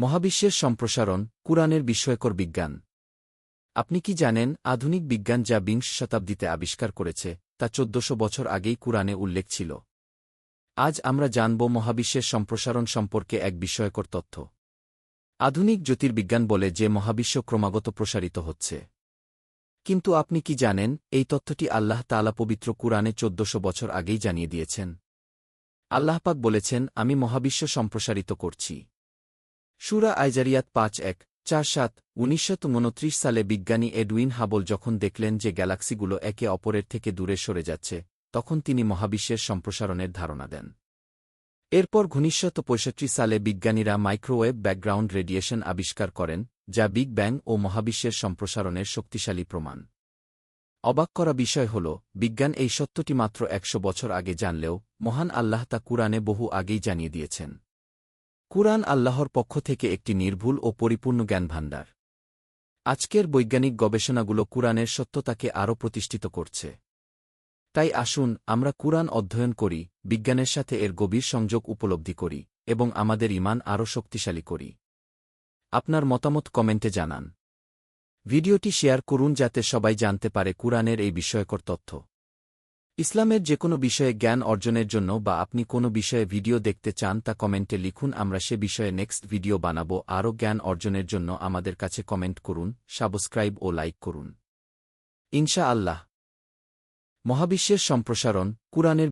মহাবিশ্বের সম্প্রসারণ, কুরআনের বিস্ময়কর বিজ্ঞান। আপনি কি জানেন আধুনিক বিজ্ঞান যা বিংশ শতাব্দীতে আবিষ্কার করেছে, তা চোদ্দশো বছর আগেই কুরআনে উল্লেখ ছিল? আজ আমরা জানব মহাবিশ্বের সম্প্রসারণ সম্পর্কে এক বিস্ময়কর তথ্য। আধুনিক জ্যোতির্বিজ্ঞান বলে যে মহাবিশ্ব ক্রমাগত প্রসারিত হচ্ছে। কিন্তু আপনি কি জানেন এই তথ্যটি আল্লাহ তালা পবিত্র কুরআনে চোদ্দশো বছর আগেই জানিয়ে দিয়েছেন? আল্লাহপাক বলেছেন, আমি মহাবিশ্ব সম্প্রসারিত করছি। সুরা আইজারিয়াত পাঁচ এক, চার সাত উনিশশো সালে বিজ্ঞানী এডউইন হাবল যখন দেখলেন যে গ্যালাক্সিগুলো একে অপরের থেকে দূরে সরে যাচ্ছে, তখন তিনি মহাবিশ্বের সম্প্রসারণের ধারণা দেন। এরপর পঁয়ষট্টি সালে বিজ্ঞানীরা মাইক্রোওয়েভ ব্যাকগ্রাউন্ড রেডিয়েশন আবিষ্কার করেন, যা বিগ ব্যাং ও মহাবিশ্বের সম্প্রসারণের শক্তিশালী প্রমাণ। অবাক করা বিষয় হল, বিজ্ঞান এই সত্যটি মাত্র একশো বছর আগে জানলেও, মহান আল্লাহ তা কুরআনে বহু আগেই জানিয়ে দিয়েছেন। কুরআন আল্লাহর পক্ষ থেকে একটি নির্ভুল ও পরিপূর্ণ জ্ঞানভাণ্ডার। আজকের বৈজ্ঞানিক গবেষণাগুলো কুরআনের সত্যতাকে আরও প্রতিষ্ঠিত করছে। তাই আসুন, আমরা কুরআন অধ্যয়ন করি, বিজ্ঞানের সাথে এর গভীর সংযোগ উপলব্ধি করি, এবং আমাদের ইমান আরও শক্তিশালী করি। আপনার মতামত কমেন্টে জানান। ভিডিওটি শেয়ার করুন যাতে সবাই জানতে পারে কুরআনের এই বিষয়কর তথ্য। ইসলামের যে কোনো বিষয়ে জ্ঞান অর্জনের জন্য বা আপনি কোনো বিষয়ে ভিডিও দেখতে চান তা কমেন্টে লিখুন, আমরা সে বিষয়ে নেক্সট ভিডিও বানাবো। আরও জ্ঞান অর্জনের জন্য আমাদের কাছে কমেন্ট করুন, সাবস্ক্রাইব ও লাইক করুন। ইনশা আল্লাহ মহাবিশ্বের সম্প্রসারণ, কুরআনের